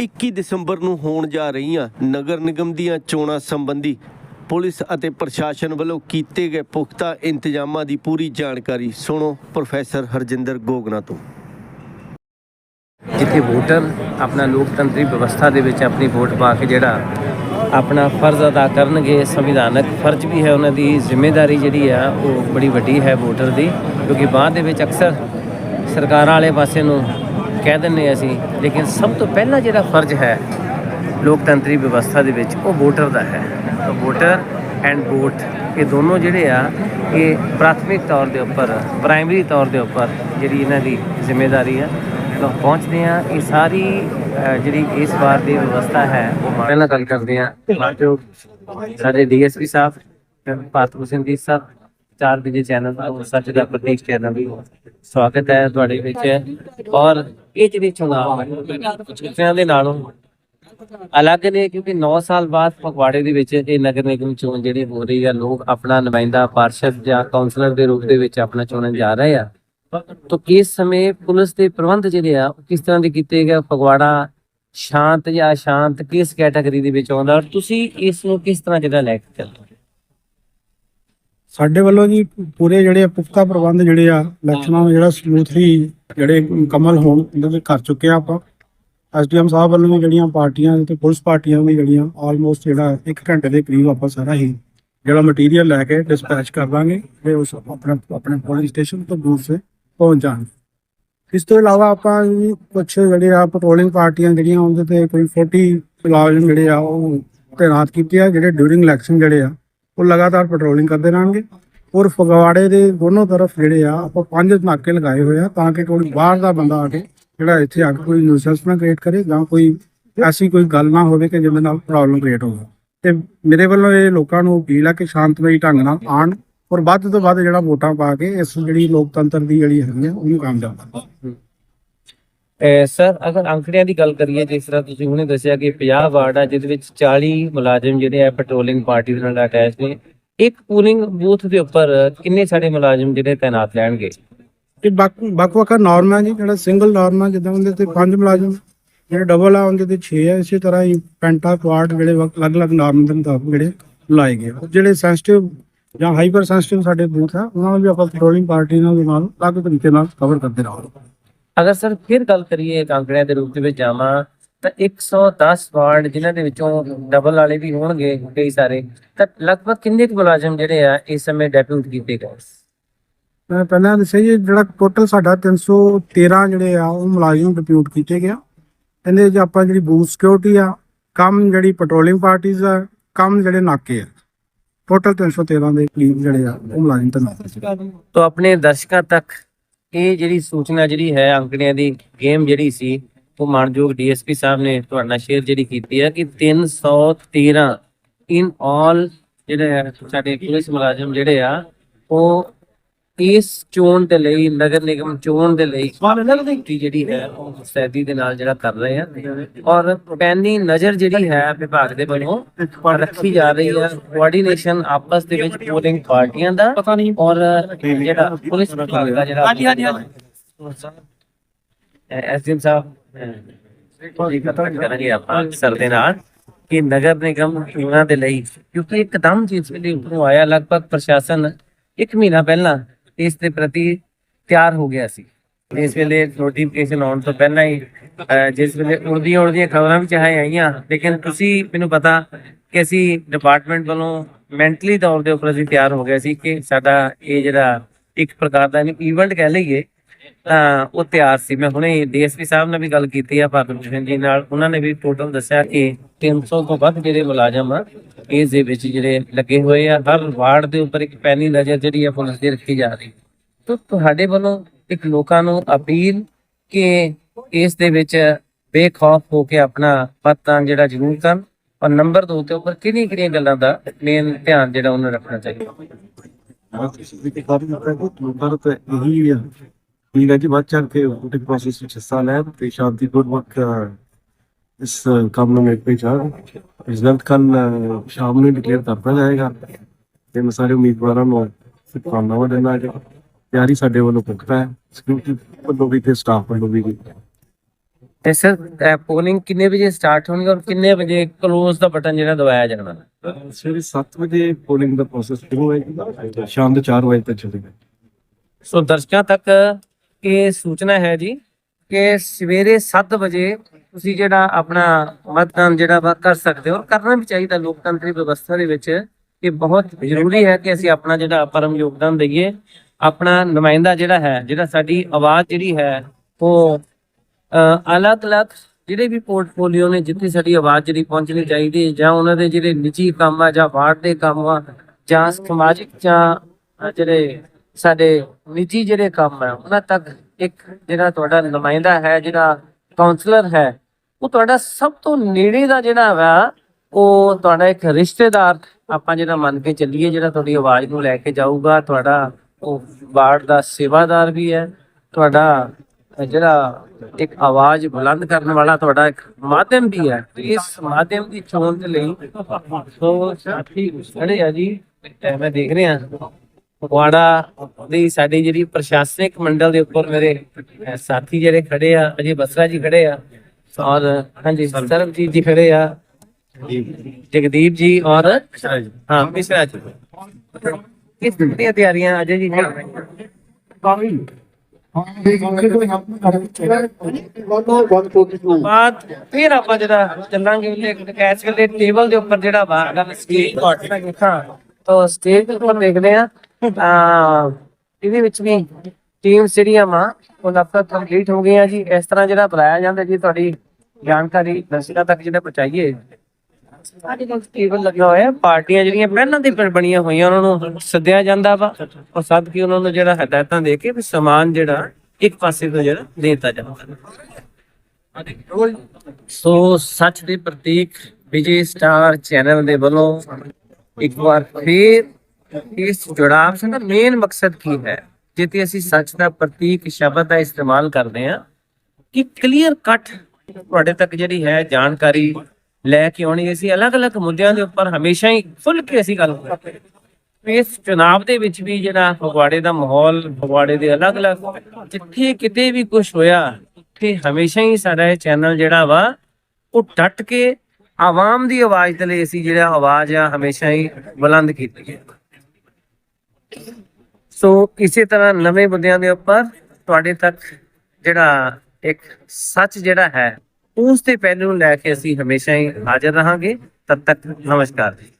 21 ਦਸੰਬਰ ਨੂੰ ਹੋਣ ਜਾ ਰਹੀਆਂ ਨਗਰ ਨਿਗਮ ਦੀਆਂ ਚੋਣਾਂ ਸੰਬੰਧੀ ਪੁਲਿਸ ਅਤੇ ਪ੍ਰਸ਼ਾਸਨ ਵੱਲੋਂ ਕੀਤੇ ਗਏ ਪੁਖਤਾ ਇੰਤਜ਼ਾਮਾਂ ਦੀ ਪੂਰੀ ਜਾਣਕਾਰੀ ਸੁਣੋ ਪ੍ਰੋਫੈਸਰ ਹਰਜਿੰਦਰ ਗੋਗਨਾ ਤੋਂ। ਜਿੱਥੇ ਵੋਟਰ ਆਪਣਾ ਲੋਕਤੰਤਰੀ ਵਿਵਸਥਾ ਦੇ ਵਿੱਚ ਆਪਣੀ ਵੋਟ ਪਾ ਕੇ ਜਿਹੜਾ ਆਪਣਾ ਫਰਜ਼ ਅਦਾ ਕਰਨਗੇ, ਸੰਵਿਧਾਨਕ ਫਰਜ਼ ਵੀ ਹੈ ਉਹਨਾਂ ਦੀ ਜ਼ਿੰਮੇਵਾਰੀ ਜਿਹੜੀ ਆ, ਉਹ ਬੜੀ ਵੱਡੀ ਹੈ ਵੋਟਰ ਦੀ, ਕਿਉਂਕਿ ਬਾਅਦ ਦੇ ਵਿੱਚ ਅਕਸਰ ਸਰਕਾਰਾਂ ਵਾਲੇ ਪਾਸੇ ਨੂੰ ਕਹਿ ਦਿੰਦੇ ਅਸੀਂ, ਲੇਕਿਨ ਸਭ ਤੋਂ ਪਹਿਲਾਂ ਜਿਹੜਾ ਫਰਜ਼ ਹੈ ਲੋਕਤੰਤਰੀ ਵਿਵਸਥਾ ਦੇ ਵਿੱਚ, ਉਹ ਵੋਟਰ ਦਾ ਹੈ। ਵੋਟਰ ਐਂਡ ਵੋਟ ਇਹ ਦੋਨੋਂ ਜਿਹੜੇ ਆ, ਇਹ ਪ੍ਰਾਥਮਿਕ ਤੌਰ ਦੇ ਉੱਪਰ ਪ੍ਰਾਇਮਰੀ ਤੌਰ ਦੇ ਉੱਪਰ ਜਿਹੜੀ ਇਹਨਾਂ ਦੀ ਜ਼ਿੰਮੇਵਾਰੀ ਆ, ਤਾਂ ਪਹੁੰਚਦੇ ਆ ਇਹ ਸਾਰੀ ਜਿਹੜੀ ਇਸ ਵਾਰ ਦੀ ਵਿਵਸਥਾ ਹੈ, ਉਹ ਪਹਿਲਾਂ ਗੱਲ ਕਰਦੇ ਆ ਜੋ ਸਾਡੇ ਡੀਐਸਪੀ ਸਾਹਿਬ, ਭਾਰਤ ਹੁਸੈਨ ਜੀ ਸਾਹਿਬ ਚਾਰ ਵਜੇ ਚੈਨਲ ਤੋਂ ਸੱਚ ਦਾ ਪ੍ਰਤੀਕ ਚੈਨਲ ਵੀ ਸਵਾਗਤ ਹੈ ਤੁਹਾਡੇ ਵਿੱਚ। ਔਰ ਇਹ ਜਿਹੜੀ ਚੁਣਾਵ ਹੈ ਦੇ ਨਾਲੋਂ ਅਲੱਗ ਨੇ, ਕਿਉਂਕਿ 9 ਸਾਲ ਬਾਅਦ ਫਗਵਾੜੇ ਦੇ ਵਿੱਚ ਇਹ ਨਗਰ ਨਿਗਮ ਚੋਣ ਜਿਹੜੀ ਹੋ ਰਹੀ ਆ, ਲੋਕ ਆਪਣਾ ਨੁਮਾਇੰਦਾ ਪਾਰਸ਼ਦ ਜਾਂ ਕਾਉਂਸਲਰ ਦੇ ਰੂਪ ਦੇ ਵਿੱਚ ਆਪਣਾ ਚੁਣਨ ਜਾ ਰਹੇ ਆ। ਤਾਂ ਕਿਸ ਸਮੇਂ ਪੁਲਿਸ ਦੇ ਪ੍ਰਬੰਧ ਜਿਹੜੇ ਆ, ਉਹ ਕਿਸ ਤਰ੍ਹਾਂ ਦੇ ਕੀਤੇ ਗਏ? ਫਗਵਾੜਾ ਸ਼ਾਂਤ ਜਾਂ ਅਸ਼ਾਂਤ ਕਿਸ ਕੈਟਾਗਰੀ ਦੇ ਵਿੱਚ ਆਉਂਦਾ? ਔਰ ਤੁਸੀਂ ਇਸ ਨੂੰ ਕਿਸ ਤਰ੍ਹਾਂ ਜਿਹੜਾ ਲੈ ਕੇ ਚੱਲਦੇ ਸਾਡੇ ਵੱਲੋਂ ਜੀ ਪੂਰੇ ਜਿਹੜੇ ਪੁਖਤਾ ਪ੍ਰਬੰਧ ਜਿਹੜੇ ਆ ਇਲੈਕਸ਼ਨਾਂ ਨੂੰ ਜਿਹੜਾ ਸਮੂਥਲੀ ਜਿਹੜੇ ਮੁਕੰਮਲ ਹੋਣ, ਇਹਨਾਂ ਦੇ ਕਰ ਚੁੱਕੇ ਆ ਆਪਾਂ। ਐਸਡੀਐਮ ਸਾਹਿਬ ਵੱਲੋਂ ਵੀ ਜਿਹੜੀਆਂ ਪਾਰਟੀਆਂ ਤੇ ਪੁਲਿਸ ਪਾਰਟੀਆਂ ਵੀ ਜਿਹੜੀਆਂ ਆਲਮੋਸਟ ਜਿਹੜਾ 1 ਘੰਟੇ ਦੇ ਕਰੀਬ ਆਪਾਂ ਸਾਰਾ ਹੀ ਜਿਹੜਾ ਮਟੀਰੀਅਲ ਲੈ ਕੇ ਡਿਸਪੈਚ ਕਰ ਦਾਂਗੇ ਤੇ ਉਸ ਆਪਣੇ ਆਪਣੇ ਪੋਲਿੰਗ ਸਟੇਸ਼ਨ ਤੋਂ ਦੂਰ ਸੇ ਪਹੁੰਚ ਜਾਣਗੇ। ਇਸ ਤੋਂ ਇਲਾਵਾ ਆਪਾਂ ਜੀ ਕੁਝ ਜਿਹੜੇ ਆ ਪੈਟਰੋਲਿੰਗ ਪਾਰਟੀਆਂ ਜਿਹੜੀਆਂ ਉਹਦੇ ਤੇ ਕੋਈ 40 ਮੁਲਾਜ਼ਮ ਜਿਹੜੇ ਆ ਉਹ ਤੈਨਾਤ ਕੀਤੇ ਆ, ਜਿਹੜੇ ਡਿਊਰਿੰਗ ਇਲੈਕਸ਼ਨ ਜਿਹੜੇ ਆ ਉਹ ਲਗਾਤਾਰ ਪੈਟਰੋਲਿੰਗ ਕਰਦੇ ਰਹਿਣਗੇ। ਔਰ ਫਗਵਾੜੇ ਦੇ ਦੋਨੋਂ ਤਰਫ ਜਿਹੜੇ ਆ, ਆਪਾਂ ਪੰਜ ਨਾਕੇ ਲਗਾਏ ਹੋਏ ਆ ਤਾਂ ਕਿ ਕੋਈ ਬਾਹਰ ਦਾ ਬੰਦਾ ਆ ਕੇ ਜਿਹੜਾ ਇੱਥੇ ਆ ਕੇ ਕੋਈ ਨਿਊਸੈਂਸ ਨਾ ਕ੍ਰੀਏਟ ਕਰੇ ਜਾਂ ਕੋਈ ਐਸੀ ਕੋਈ ਗੱਲ ਨਾ ਹੋਵੇ ਕਿ ਜਿਹਦੇ ਨਾਲ ਪ੍ਰੋਬਲਮ ਕ੍ਰੀਏਟ ਹੋਵੇ। ਤੇ ਮੇਰੇ ਵੱਲੋਂ ਇਹ ਲੋਕਾਂ ਨੂੰ ਅਪੀਲ ਆ ਕਿ ਸ਼ਾਂਤਮਈ ਢੰਗ ਨਾਲ ਆਣ ਔਰ ਵੱਧ ਤੋਂ ਵੱਧ ਜਿਹੜਾ ਵੋਟਾਂ ਪਾ ਕੇ ਇਸ ਜਿਹੜੀ ਲੋਕਤੰਤਰ ਦੀ ਜਿਹੜੀ ਹੈਗੀ ਆ, ਉਹਨੂੰ ਕਾਮਯਾਬ ਕਰਨ ਸਰ, ਅਗਰ ਅੰਕੜਿਆਂ ਦੀ ਗੱਲ ਕਰੀਏ, ਜਿਸ ਤਰ੍ਹਾਂ ਤੁਸੀਂ ਹੁਣੇ ਦੱਸਿਆ ਕਿ 50 ਵਾਰਡ ਆ ਜਿਹਦੇ ਵਿੱਚ 40 ਮੁਲਾਜ਼ਮ ਜਿਹੜੇ ਆ ਪੈਟਰੋਲਿੰਗ ਪਾਰਟੀ ਦੇ ਨਾਲ ਅਟੈਚ ਨੇ, ਇੱਕ ਪੂਲਿੰਗ ਬੂਥ ਦੇ ਉੱਪਰ ਕਿੰਨੇ ਸਾਡੇ ਮੁਲਾਜ਼ਮ ਜਿਹੜੇ ਤਾਇਨਾਤ ਰਹਿਣਗੇ? ਤੇ ਵੱਖ ਵੱਖ ਵੱਖ ਜੀ, ਜਿਹੜਾ ਸਿੰਗਲ ਨਾਰਮ ਜਿੱਦਾਂ ਉਹਦੇ ਤੇ ਪੰਜ ਮੁਲਾਜ਼ਮ, ਜਿਹੜੇ ਡਬਲ ਆ, ਉਹਦੇ ਤੇ 6 ਹੈ ਇਸੇ ਤਰ੍ਹਾਂ ਹੀ ਪੈਂਟਾ ਕੁਆਡ ਜਿਹੜੇ ਅਲੱਗ-ਅਲੱਗ ਨਾਰਮ ਦੇ ਮੁਤਾਬਕ ਜਿਹੜੇ ਲਾਏ ਗਏ ਜਿਹੜੇ ਸੈਂਸਿਟਿਵ ਜਾਂ ਹਾਈਪਰ ਸੈਂਸਿਟਿਵ ਸਾਡੇ ਬੂਥ ਆ, ਉਹਨਾਂ ਨੂੰ ਵੀ ਆਪਾਂ ਪੈਟਰੋਲਿੰਗ ਪਾਰਟੀ ਨਾਲ ਦੇ ਨਾਲ ਅਲੱਗ ਤਰੀਕੇ ਨਾਲ ਕਵਰ ਕਰਦੇ ਰਹਾਂਗੇ। ਅਗਰ ਸਰ ਫਿਰ ਗੱਲ ਕਰੀਏ ਅੰਕੜਿਆਂ ਦੇ ਰੂਪ ਦੇ ਵਿੱਚ ਜਾਵਾਂ ਤਾਂ 110 ਵਾਰਡ ਜਿਨ੍ਹਾਂ ਦੇ ਵਿੱਚੋਂ ਡਬਲ ਵਾਲੇ ਵੀ ਹੋਣਗੇ ਕਈ ਸਾਰੇ ਤਾਂ ਲਗਭਗ ਕਿੰਨੇ ਕੁ ਮੁਲਾਜ਼ਮ ਜਿਹੜੇ ਆ ਇਸ ਸਮੇਂ ਡੈਪਿਊਟ ਕੀਤੇ ਗਏ? ਮੈਂ ਪਹਿਲਾਂ ਦੱਸਿਆ ਜੀ ਜਿਹੜਾ ਟੋਟਲ ਸਾਡਾ 313 ਜਿਹੜੇ ਆ ਉਹ ਮੁਲਾਜ਼ਮ ਡਿਪਿਊਟ ਕੀਤੇ ਗਿਆ ਇਹਦੇ ਵਿੱਚ ਆਪਾਂ ਜਿਹੜੀ ਬੂਥ ਸਿਕਿਉਰਿਟੀ ਆ ਕੰਮ ਜਿਹੜੀ ਪੈਟਰੋਲਿੰਗ ਪਾਰਟੀਆਂ ਆ ਕੰਮ ਜਿਹੜੇ ਨਾਕੇ ਆ ਟੋਟਲ 313 ਦੇ ਕਰੀਬ ਜਿਹੜੇ ਆ ਉਹ ਮੁਲਾਜ਼ਮ ਤੈਨਾਤ ਤਾਂ ਆਪਣੇ ਦਰਸ਼ਕਾਂ ਤੱਕ ਇਹ ਜਿਹੜੀ ਸੂਚਨਾ ਜਿਹੜੀ ਹੈ ਅੰਕੜਿਆਂ ਦੀ ਗੇਮ ਜਿਹੜੀ ਸੀ, ਉਹ ਮਾਨਯੋਗ ਡੀਐਸਪੀ ਸਾਹਿਬ ਨੇ ਤੁਹਾਡੇ ਨਾਲ ਸ਼ੇਅਰ ਜਿਹੜੀ ਕੀਤੀ ਹੈ ਕਿ 313 ਇਨ ਆਲ ਜਿਹੜੇ ਹੈ ਸਾਡੇ ਪੁਲਿਸ ਮੁਲਾਜ਼ਮ ਜਿਹੜੇ ਆ, ਉਹ ਇਸ ਚੋਣ ਦੇ ਲਈ ਨਗਰ ਨਿਗਮ ਚੋਣ ਦੇ ਲਈ ਡਿਊਟੀ ਜਿਹੜੀ ਹੈ ਉਹ ਮੁਸਤੈਦੀ ਦੇ ਨਾਲ ਜਿਹੜਾ ਕਰ ਰਹੇ ਆ। ਔਰ ਪੈਨੀ ਨਜ਼ਰ ਜਿਹੜੀ ਹੈ ਵਿਭਾਗ ਦੇ ਵੱਲੋਂ ਰੱਖੀ ਜਾ ਰਹੀ ਹੈ ਕੋਆਰਡੀਨੇਸ਼ਨ ਆਪਸ ਦੇ ਵਿੱਚ ਪੋਲਿੰਗ ਪਾਰਟੀਆਂ ਦਾ ਔਰ ਜਿਹੜਾ ਪੁਲਿਸ ਵਿਭਾਗ ਦਾ ਜਿਹੜਾ ਹਾਂਜੀ ਹਾਂਜੀ ਐਸਡੀਐਮ ਸਾਹਿਬ ਜੀ ਖਤਮ ਕਰਾਂਗੇ ਆਪਾਂ ਸਰ ਦੇ ਨਾਲ ਕਿ ਨਗਰ ਨਿਗਮ ਚੋਣਾਂ ਦੇ ਲਈ ਕਿਉਂਕਿ ਇੱਕਦਮ ਜਿਸ ਵੇਲੇ ਉੱਪਰੋਂ ਆਇਆ ਲਗਭਗ ਪ੍ਰਸ਼ਾਸਨ ਇੱਕ ਮਹੀਨਾ ਪਹਿਲਾਂ ਇਸ ਦੇ ਪ੍ਰਤੀ ਤਿਆਰ ਹੋ ਗਿਆ ਸੀ। ਇਸ ਵੇਲੇ ਨੋਟੀਫਿਕੇਸ਼ਨ ਆਉਣ ਤੋਂ ਪਹਿਲਾਂ ਹੀ ਅਹ, ਜਿਸ ਵੇਲੇ ਉੜਦੀਆਂ ਉੜਦੀਆਂ ਖਬਰਾਂ ਵੀ ਚਾਹੇ ਆਈਆਂ ਲੇਕਿਨ ਤੁਸੀਂ ਮੈਨੂੰ ਪਤਾ ਕਿ ਅਸੀਂ ਡਿਪਾਰਟਮੈਂਟ ਵੱਲੋਂ ਮੈਂਟਲੀ ਤੌਰ ਦੇ ਉੱਪਰ ਅਸੀਂ ਤਿਆਰ ਹੋ ਗਏ ਸੀ ਕਿ ਸਾਡਾ ਇਹ ਜਿਹੜਾ ਇੱਕ ਪ੍ਰਕਾਰ ਦਾ ਇਹਨੂੰ ਇਵੈਂਟ ਕਹਿ ਲਈਏ ਤਾਂ ਉਹ ਤਿਆਰ ਸੀ। ਮੈਂ ਹੁਣੇ ਡੀਐਸਪੀ ਸਾਹਿਬ ਨਾਲ ਵੀ ਗੱਲ ਕੀਤੀ ਆ ਭਾਰਤ ਜੀ ਨਾਲ। ਉਹਨਾਂ ਨੇ ਵੀ ਟੋਟਲ ਦੱਸਿਆ ਕਿ 300 ਤੋਂ ਵੱਧ ਜਿਹੜੇ ਮੁਲਾਜ਼ਮ ਆ, ਇਸ ਦੇ ਵਿੱਚ ਜਿਹੜੇ ਲੱਗੇ ਹੋਏ ਆ। ਹਰ ਵਾਰਡ ਦੇ ਉੱਪਰ ਇੱਕ ਪੈਨੀ ਨਜ਼ਰ ਜਿਹੜੀ ਆ ਪੁਲਿਸ ਦੀ ਰੱਖੀ ਜਾ ਰਹੀ। ਤਾਂ ਤੁਹਾਡੇ ਵੱਲੋਂ ਇੱਕ ਲੋਕਾਂ ਨੂੰ ਅਪੀਲ ਕਿ ਇਸ ਦੇ ਵਿੱਚ ਬੇਖੌਫ ਹੋ ਕੇ ਆਪਣਾ ਮਤਦਾਨ ਜਿਹੜਾ ਜ਼ਰੂਰ ਕਰਨ। ਔਰ ਨੰਬਰ 2 ਤੇ ਉੱਪਰ ਕਿਹੜੀਆਂ ਕਿਹੜੀਆਂ ਗੱਲਾਂ ਦਾ ਮੇਨ ਧਿਆਨ ਜਿਹੜਾ ਉਹਨਾਂ ਰੱਖਣਾ ਚਾਹੀਦਾ? ਵੀ ਨਾ ਕਿ ਚੜ ਕੇ ਵੋਟਿੰਗ ਪ੍ਰੋਸੈਸ ਵਿੱਚ ਹਿੱਸਾ ਲੈਣ ਤੇ ਸ਼ਾਂਤੀਪੂਰਵਕ ਇਸ ਕੰਮ ਨੂੰ ਨਿਪਟੇ ਜਾਣ। ਰਿਜ਼ਲਟ ਕੱਲ ਸ਼ਾਮ ਨੂੰ ਡਿਕਲੇਅਰ ਕਰਤਾ ਜਾਏਗਾ। ਤੇ ਮੈਂ ਸਾਰੇ ਉਮੀਦਵਾਰਾਂ ਨੂੰ ਸ਼ੁਭਕਾਮਨਾਵਾਂ ਦਿੰਦਾ ਜੀ ਤਿਆਰੀ ਸਾਡੇ ਵੱਲੋਂ ਪੁਖਤਾ ਹੈ। ਸਿਕਿਉਰਿਟੀ ਵੱਲੋਂ ਵੀ ਤੇ ਸਟਾਫ ਵੱਲੋਂ ਵੀ। ਤੇ ਸਰ ਪੋਲਿੰਗ ਕਿੰਨੇ ਵਜੇ ਸਟਾਰਟ ਹੋਣੀ ਔਰ ਕਿੰਨੇ ਵਜੇ ਕਲੋਜ਼ ਦਾ ਬਟਨ ਜਿਹੜਾ ਦਬਾਇਆ ਜਾਣਾ? ਸਵੇਰੇ 7 ਵਜੇ ਪੋਲਿੰਗ ਦਾ ਪ੍ਰੋਸੈਸ ਸ਼ੁਰੂ ਹੋਏਗਾ। ਸ਼ਾਮ ਦੇ 4 ਵਜੇ ਤੱਕ ਚੱਲੇਗਾ। ਸੋ ਦਰਸ਼ਕਾਂ ਤੱਕ ਇਹ ਸੂਚਨਾ ਹੈ ਜੀ ਕਿ ਸਵੇਰੇ 7 ਵਜੇ ਤੁਸੀਂ ਜਿਹੜਾ ਆਪਣਾ ਮਤਦਾਨ ਜਿਹੜਾ ਵਾ ਕਰ ਸਕਦੇ ਹੋ। ਔਰ ਕਰਨਾ ਵੀ ਚਾਹੀਦਾ ਲੋਕਤੰਤਰੀ ਵਿਵਸਥਾ ਦੇ ਵਿੱਚ ਇਹ ਬਹੁਤ ਜ਼ਰੂਰੀ ਹੈ ਕਿ ਅਸੀਂ ਆਪਣਾ ਜਿਹੜਾ ਪਰਮ ਯੋਗਦਾਨ ਦਈਏ। ਆਪਣਾ ਨੁਮਾਇੰਦਾ ਜਿਹੜਾ ਹੈ, ਜਿਹੜਾ ਸਾਡੀ ਆਵਾਜ਼ ਜਿਹੜੀ ਹੈ, ਉਹ ਅਲੱਗ-ਅਲੱਗ ਜਿਹੜੇ ਵੀ ਪੋਰਟਫੋਲੀਓ ਨੇ ਜਿੱਥੇ ਸਾਡੀ ਆਵਾਜ਼ ਜਿਹੜੀ ਪਹੁੰਚਣੀ ਚਾਹੀਦੀ ਹੈ, ਜਾਂ ਉਹਨਾਂ ਦੇ ਜਿਹੜੇ ਨਿੱਜੀ ਕੰਮ ਆ, ਜਾਂ ਵਾਰਡ ਦੇ ਕੰਮ ਆ, ਜਾਂ ਸਮਾਜਿਕ, ਜਾਂ ਜਿਹੜੇ ਸਾਡੇ ਨਿੱਜੀ ਜਿਹੜੇ ਕੰਮ ਆ ਉਹਨਾਂ ਤੱਕ ਇੱਕ ਜਿਹੜਾ ਤੁਹਾਡਾ ਨੁਮਾਇੰਦਾ ਹੈ, ਜਿਹੜਾ ਕਾਉਂਸਲਰ ਹੈ, ਉਹ ਤੁਹਾਡਾ ਸਭ ਤੋਂ ਨੇੜੇ ਦਾ ਜਿਹੜਾ ਵਾ, ਉਹ ਤੁਹਾਡਾ ਇੱਕ ਰਿਸ਼ਤੇਦਾਰ ਆਪਾਂ ਜਿਹੜਾ ਮੰਨ ਕੇ ਚੱਲੀਏ, ਜਿਹੜਾ ਤੁਹਾਡੀ ਆਵਾਜ਼ ਨੂੰ ਲੈ ਕੇ ਜਾਊਗਾ, ਤੁਹਾਡਾ ਉਹ ਵਾਰਡ ਦਾ ਸੇਵਾਦਾਰ ਵੀ ਹੈ, ਤੁਹਾਡਾ ਜਿਹੜਾ ਇੱਕ ਆਵਾਜ਼ ਬੁਲੰਦ ਕਰਨ ਵਾਲਾ ਤੁਹਾਡਾ ਇੱਕ ਮਾਧਿਅਮ ਵੀ ਹੈ। ਇਸ ਮਾਧਿਅਮ ਦੀ ਚੋਣ ਦੇ ਲਈ ਸੋ ਸਾਥੀ ਖੜੇ ਆ ਜੀ, ਮੈਂ ਦੇਖ ਰਿਹਾ। ਫਗਵਾੜਾ ਦੀ ਸਾਡੀ ਜਿਹੜੀ ਪ੍ਰਸ਼ਾਸਨਿਕ ਮੰਡਲ ਦੇ ਉੱਪਰ ਮੇਰੇ ਸਾਥੀ ਜਿਹੜੇ ਖੜੇ ਆ ਅਜੇ ਬਸਰਾ ਜੀ ਖੜੇ ਆ ਔਰ ਹਾਂਜੀ ਸਰਬਜੀਤ ਜੀ ਖੜੇ ਆ। ਜਗਦੀਪ ਜੀ ਔਰ ਹਾਂ ਮਿਸ਼ਰਾ ਜੀ। ਕਿਸ ਦੀਆਂ ਤਿਆਰੀਆਂ ਅਜੇ ਜੀ ਬਾਅਦ ਫਿਰ ਆਪਾਂ ਜਿਹੜਾ ਚੱਲਾਂਗੇ ਉਹਦੇ ਕੈਚ ਦੇ ਟੇਬਲ ਦੇ ਉੱਪਰ ਜਿਹੜਾ ਵਾ ਸਟੇਜ ਹਾਂ ਤਾਂ ਸਟੇਜ ਦੇ ਉੱਪਰ ਦੇਖਦੇ ਆ ਤਾਂ ਇਹਦੇ ਵਿੱਚ ਵੀ ਟੀਮ ਜਿਹੜੀਆਂ ਵਾ ਉਹ ਲਗਭਗ ਕੰਪਲੀਟ ਹੋ ਗਈਆਂ ਜੀ। ਇਸ ਤਰ੍ਹਾਂ ਜਿਹੜਾ ਬੁਲਾਇਆ ਜਾਂਦਾ ਜੀ ਤੁਹਾਡੀ ਜਾਣਕਾਰੀ ਦਰਸ਼ਕਾਂ ਤੱਕ ਜਿਹੜਾ ਪਹੁੰਚਾਈਏ। ਸਾਡੇ ਕੋਲ ਟੇਬਲ ਲੱਗਾ ਹੋਇਆ ਹੈ। ਪਾਰਟੀਆਂ ਜਿਹੜੀਆਂ ਪਹਿਲਾਂ ਦੀ ਬਣੀਆਂ ਹੋਈਆਂ ਉਹਨਾਂ ਨੂੰ ਸੱਦਿਆ ਜਾਂਦਾ ਵਾ। ਔਰ ਸੱਦ ਕੇ ਉਹਨਾਂ ਨੂੰ ਜਿਹੜਾ ਹਦਾਇਤਾਂ ਦੇ ਕੇ ਵੀ ਸਮਾਨ ਜਿਹੜਾ ਇੱਕ ਪਾਸੇ ਤੋਂ ਜਿਹੜਾ ਦਿੱਤਾ ਜਾਂਦਾ। ਸੋ ਸੱਚ ਦੇ ਪ੍ਰਤੀਕ ਵਿਜੇ ਸਟਾਰ ਚੈਨਲ ਦੇ ਵੱਲੋਂ ਇੱਕ ਵਾਰ ਫਿਰ ਇਸ ਜੁੜਾਵ ਸਿੰਘ ਦਾ ਮੇਨ ਮਕਸਦ ਕੀ ਹੈ? ਜਿੱਤੇ ਅਸੀਂ ਸੱਚ ਦਾ ਪ੍ਰਤੀਕ, ਸ਼ਬਦ ਦਾ ਇਸਤੇਮਾਲ ਕਰਦੇ ਹਾਂ, ਕਿ ਕਲੀਅਰ ਕੱਟ ਤੁਹਾਡੇ ਤੱਕ ਜਿਹੜੀ ਹੈ ਜਾਣਕਾਰੀ ਲੈ ਕੇ ਆਉਣੀ ਅਸੀਂ ਅਲੱਗ-ਅਲੱਗ ਮੁੱਦਿਆਂ ਦੇ ਉੱਪਰ ਹਮੇਸ਼ਾ ਹੀ ਖੁੱਲ ਕੇ ਅਸੀਂ ਗੱਲ ਕਰਦੇ ਇਸ ਚੁਣਾਵ ਦੇ ਵਿੱਚ ਵੀ ਜਿਹੜਾ ਫਗਵਾੜੇ ਦਾ ਮਾਹੌਲ, ਫਗਵਾੜੇ ਦੇ ਅਲੱਗ-ਅਲੱਗ, ਜਿੱਥੇ ਕਿਤੇ ਵੀ ਕੁਝ ਹੋਇਆ, ਉੱਥੇ ਹਮੇਸ਼ਾ ਹੀ ਸਾਡਾ ਇਹ ਚੈਨਲ ਜਿਹੜਾ ਵਾ, ਉਹ ਡਟ ਕੇ ਆਵਾਮ ਦੀ ਆਵਾਜ਼ ਦੇ ਲਈ ਅਸੀਂ ਜਿਹੜਾ ਆਵਾਜ਼ ਆ, ਹਮੇਸ਼ਾ ਹੀ ਬੁਲੰਦ ਕੀਤੀ ਹੈ। ਸੋ ਇਸੇ ਤਰ੍ਹਾਂ ਨਵੇਂ ਮੁੱਦਿਆਂ ਦੇ ਉੱਪਰ ਤੁਹਾਡੇ ਤੱਕ ਜਿਹੜਾ ਇੱਕ ਸੱਚ ਜਿਹੜਾ ਹੈ, ਉਸ ਦੇ ਪਹਿਲੂ ਨੂੰ ਲੈ ਕੇ ਅਸੀਂ ਹਮੇਸ਼ਾ ਹੀ ਹਾਜ਼ਰ ਰਹਾਂਗੇ। ਤਦ ਤੱਕ ਨਮਸਕਾਰ ਜੀ।